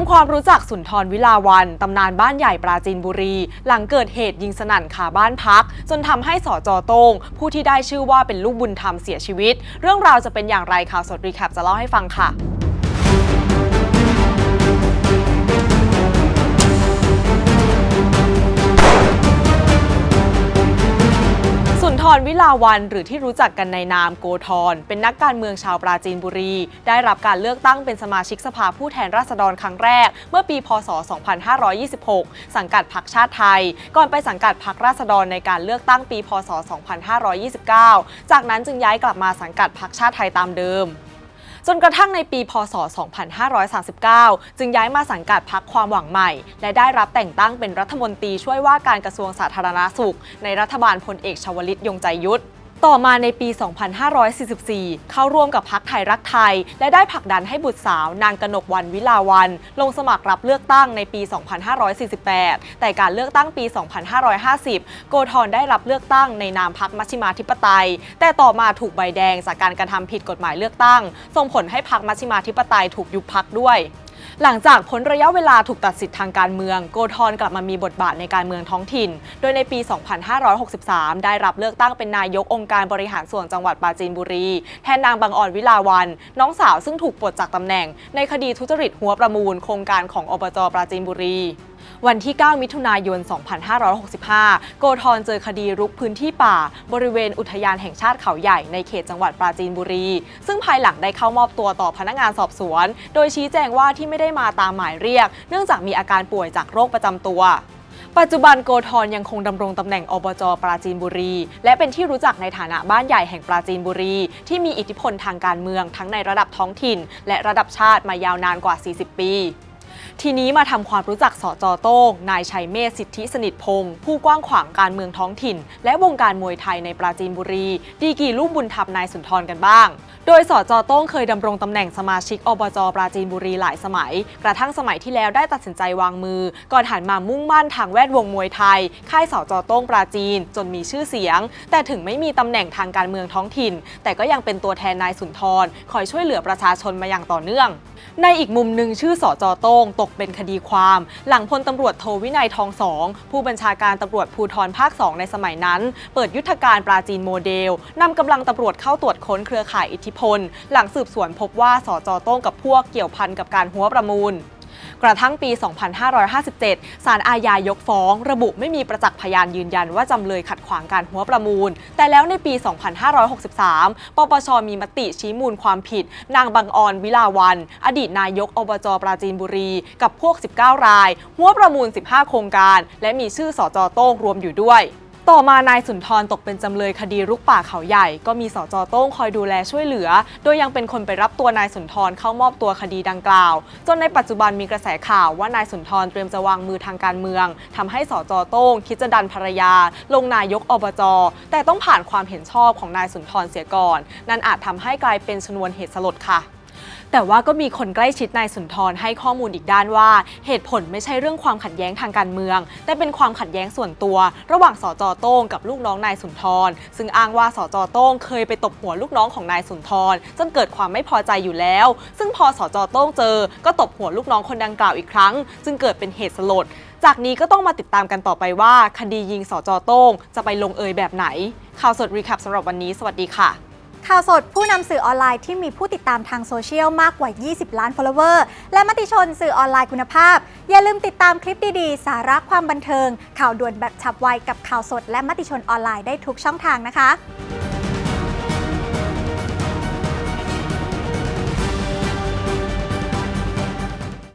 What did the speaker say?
ำความรู้จักสุนทรวิลาวันตำนานบ้านใหญ่ปราจีนบุรี หลังเกิดเหตุยิงสนั่นขาบ้านพัก จนทำให้สอจอโต้งผู้ที่ได้ชื่อว่าเป็นลูกบุญธรรมเสียชีวิต เรื่องราวจะเป็นอย่างไรข่าวสดรีแคปจะเล่าให้ฟังค่ะ รวิลาวันหรือที่รู้จักกันในนามโกธรเป็นนักการเมืองชาวปราจีนบุรี ได้รับการเลือกตั้งเป็นสมาชิกสภาผู้แทนราษฎรครั้งแรก เมื่อปี พศ 2526 สังกัดพรรคชาติไทย ก่อนไปสังกัดพรรคราษฎรในการเลือกตั้งปี พศ 2529 จากนั้นจึงย้ายกลับมาสังกัดพรรคชาติไทยตามเดิม จนกระทั่งในปีพศ 2539 จึงย้ายมาสังกัดพักความหวังใหม่ และได้รับแต่งตั้งเป็นรัฐมนตรีช่วยว่าการกระทรวงสาธารณาสุข ในรัฐบาลพลเอกชวลิตยงใจยุทธ ต่อมาในปี 2544 เข้าร่วมกับพักไทยรักไทย และได้ผลักดันให้บุตรสาว นางกนกวันวิลาวัน ลงสมัครรับเลือกตั้งในปี 2548 แต่การเลือกตั้งปี 2550 โกธรได้รับเลือกตั้งในนามพักมัชฌิมาธิปไตย แต่ต่อมาถูกใบแดงจากการกระทำผิดกฎหมายเลือกตั้ง ส่งผลให้พักมัชฌิมาธิปไตยถูกยุบพักด้วย หลังจากพ้นระยะเวลาถูกตัดสิทธิ์ทางการเมือง โกธรกลับมามีบทบาทในการเมืองท้องถิ่น โดยในปี 2563 ได้รับเลือกตั้งเป็นนายกองค์การบริหารส่วนจังหวัดปราจีนบุรี แทนนางบางอ่อนวิลาวัน น้องสาวซึ่งถูกปลดจากตำแหน่ง ในคดีทุจริตหัวประมูล โครงการของอบจปราจีนบุรี วันที่ 9 มิถุนายน 2565 โกธรเจอคดีรุกพื้นที่ป่า บริเวณอุทยานแห่งชาติเขาใหญ่ในเขตจังหวัดปราจีนบุรี ซึ่งภายหลังได้เข้ามอบตัวต่อพนักงานสอบสวน โดยชี้แจงว่าที่ไม่ได้มาตามหมายเรียก เนื่องจากมีอาการป่วยจากโรคประจำตัวปัจจุบันโกธรยังคงดำรงตำแหน่งอบจปราจีนบุรี และเป็นที่รู้จักในฐานะบ้านใหญ่แห่งปราจีนบุรี ที่มีอิทธิพลทางการเมืองทั้งในระดับท้องถิ่น และระดับชาติมายาวนานกว่า 40 ปี ทีนี้มาทำความรู้จักสจโต้ง นายชัยเมธสิทธิสนิทพงศ์ผู้กว้างขวางการเมืองท้องถิ่น และวงการมวยไทยในปราจีนบุรี ดีกรีลูกบุญธรรมนายสุนทรกันบ้าง โดยสจโต้งเคยดำรงตำแหน่งสมาชิกอบจปราจีนบุรีหลายสมัย กระทั่งสมัยที่แล้วได้ตัดสินใจวางมือ ก่อนหันมามุ่งมั่นทางแวดวงมวยไทย ค่ายสจโต้งปราจีน จนมีชื่อเสียง แต่ถึงไม่มีตำแหน่งทางการเมืองท้องถิ่น แต่ก็ยังเป็นตัวแทนนายสุนทรคอยช่วยเหลือประชาชนมาอย่างต่อเนื่อง ในอีกมุมหนึ่งชื่อสจโต้งตกเป็นคดีความ หลังพลตำรวจโทวินัยทองสองผู้บัญชาการตำรวจภูธรภาค 2 ในสมัยนั้น เปิดยุทธการปราจีนโมเดลนำกำลังตำรวจเข้าตรวจค้นเครือข่ายอิทธิพล หลังสืบสวนพบว่าสอจอโต้งกับพวกเกี่ยวพันกับการหัวประมูล กระทั่งปี 2557 ศาลอาญายกฟ้อง ระบุไม่มีประจักษ์พยานยืนยันว่าจำเลยขัดขวางการหัวประมูล แต่แล้วในปี 2563 ปปชมีมติชี้มูลความผิด นางบังออนวิลาวัน อดีตนายกอบจปราจีนบุรี กับพวก 19 ราย หัวประมูล 15 โครงการ และมีชื่อสจโต้งรวมอยู่ด้วย ต่อมานายสุนทรตกเป็นจำเลยคดีรุกป่าเขาใหญ่ ก็มีสจโต้งคอยดูแลช่วยเหลือ โดยยังเป็นคนไปรับตัวนายสุนทรเข้ามอบตัวคดีดังกล่าว จนในปัจจุบันมีกระแสข่าวว่านายสุนทรเตรียมจะวางมือทางการเมืองทำให้สจโต้งคิดจะดันภรรยา ลงนายกอบจ แต่ต้องผ่านความเห็นชอบของนายสุนทรเสียก่อน นั่นอาจทำให้กลายเป็นชนวนเหตุสลดค่ะ แต่ว่าก็มีคนใกล้ชิดนายสุนทรให้ข้อมูลอีกด้านว่า เหตุผลไม่ใช่เรื่องความขัดแย้งทางการเมือง แต่เป็นความขัดแย้งส่วนตัว ระหว่างสจโต้งกับลูกน้องนายสุนทร ซึ่งอ้างว่าสจโต้งเคยไปตบหัวลูกน้องของนายสุนทรจนเกิดความไม่พอใจอยู่แล้ว ซึ่งพอสจโต้งเจอ ก็ตบหัวลูกน้องคนดังกล่าวอีกครั้ง จึงเกิดเป็นเหตุสลดจากนี้ก็ต้องมาติดตามกันต่อไปว่า คดียิงสจโต้งจะไปลงเอยแบบไหนข่าวสดรีแคปสำหรับวันนี้ สวัสดีค่ะ ข่าวสดผู้นำสื่อออนไลน์ที่มีผู้ติดตามทางโซเชียลมากกว่า 20 ล้าน follower และมติชนสื่อออนไลน์คุณภาพ อย่าลืมติดตามคลิปดีๆ สาระความบันเทิง ข่าวด่วนแบบฉับไวกับข่าวสด และมติชนออนไลน์ได้ทุกช่องทางนะคะ